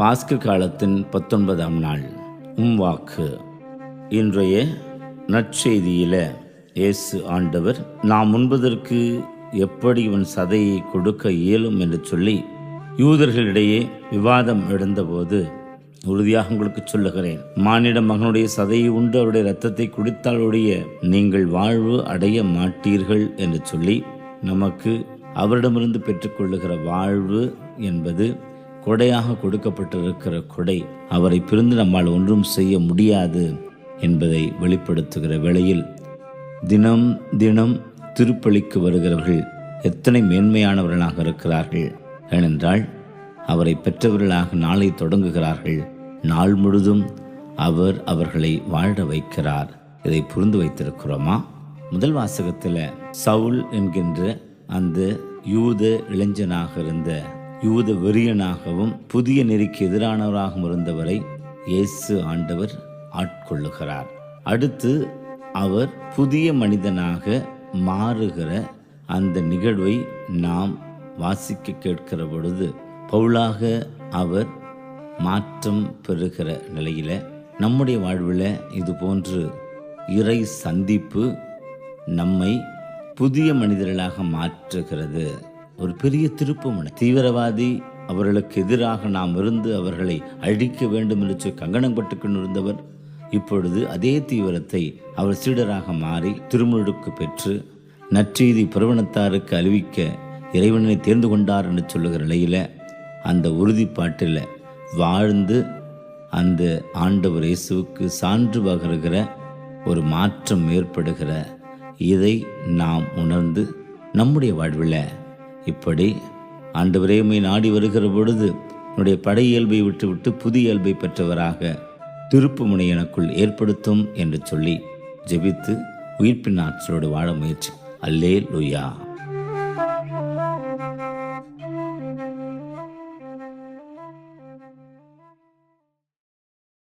பாஸ்கு காலத்தின் பத்தொன்பதாம் நாள் உம் வாக்கு. இன்றைய நற்செய்தியில இயேசு ஆண்டவர் நாம் உண்பதற்கு எப்படி இவன் சதையை கொடுக்க இயலும்? என்று சொல்லி யூதர்களிடையே விவாதம் எழுந்தபோது உறுதியாக உங்களுக்கு சொல்லுகிறேன். மானிட மகனுடைய சதையை உண்டு அவருடைய ரத்தத்தை குடித்தாலுடைய நீங்கள் வாழ்வு அடைய மாட்டீர்கள் என்று சொல்லி நமக்கு அவரிடமிருந்து பெற்றுக்கொள்ளுகிற வாழ்வு என்பது கொடையாக கொடுக்கப்பட்டிருக்கிற கொடை அவரை பிரிந்து நம்மால் ஒன்றும் செய்ய முடியாது என்பதை வெளிப்படுத்துகிற வேளையில் தினம் தினம் திருப்பலிக்கு வருகிறவர்கள் எத்தனை மேன்மையானவர்களாக இருக்கிறார்கள் ஏனென்றால் அவரை பெற்றவர்களாக நாளை தொடங்குகிறார்கள். நாள் முழுதும் அவர் அவர்களை வாழ வைக்கிறார். இதை புரிந்து வைத்திருக்கிறோமா? முதல் வாசகத்தில் சவுல் என்கின்ற அந்த யூத இளைஞனாக இருந்த யூத வெறியனாகவும் புதிய நெறிக்கு எதிரானவராகவும் இருந்தவரை இயேசு ஆண்டவர் ஆட்கொள்ளுகிறார். அடுத்து அவர் புதிய மனிதனாக மாறுகிற அந்த நிகழ்வை நாம் வாசிக்க கேட்கிற பொழுது பவுலாக அவர் மாற்றம் பெறுகிற நிலையில் நம்முடைய வாழ்வில் இது போன்று இறை சந்திப்பு நம்மை புதிய மனிதர்களாக மாற்றுகிறது. ஒரு பெரிய திருப்புமுனை தீவிரவாதி அவர்களுக்கு எதிராக நாம் இருந்து அவர்களை அழிக்க வேண்டும் என்று சொல்லி கங்கணம் பட்டுக்கொண்டு இருந்தவர் இப்பொழுது அதே தீவிரத்தை அவர் சீடராக மாறி திருமுழுக்கு பெற்று நற்செய்தி பிரவணத்தாருக்கு அறிவிக்க இறைவனை தேர்ந்து கொண்டார் என்று சொல்லுகிற நிலையில் அந்த உறுதிப்பாட்டில் வாழ்ந்து அந்த ஆண்டவர் இயேசுவுக்கு சான்று பகருகிற ஒரு மாற்றம் ஏற்படுகிற இதை நாம் உணர்ந்து நம்முடைய வாழ்வில் இப்படி ஆண்டு விரைமை நாடி வருகிற பொழுது என்னுடைய படை இயல்பை விட்டுவிட்டு புதிய இயல்பை பெற்றவராக திருப்புமுனை எனக்குள் ஏற்படுத்தும் என்று சொல்லி ஜெபித்து உயிர்ப்பின் ஆற்றலோடு வாழ முயற்சி. அல்லே லுயா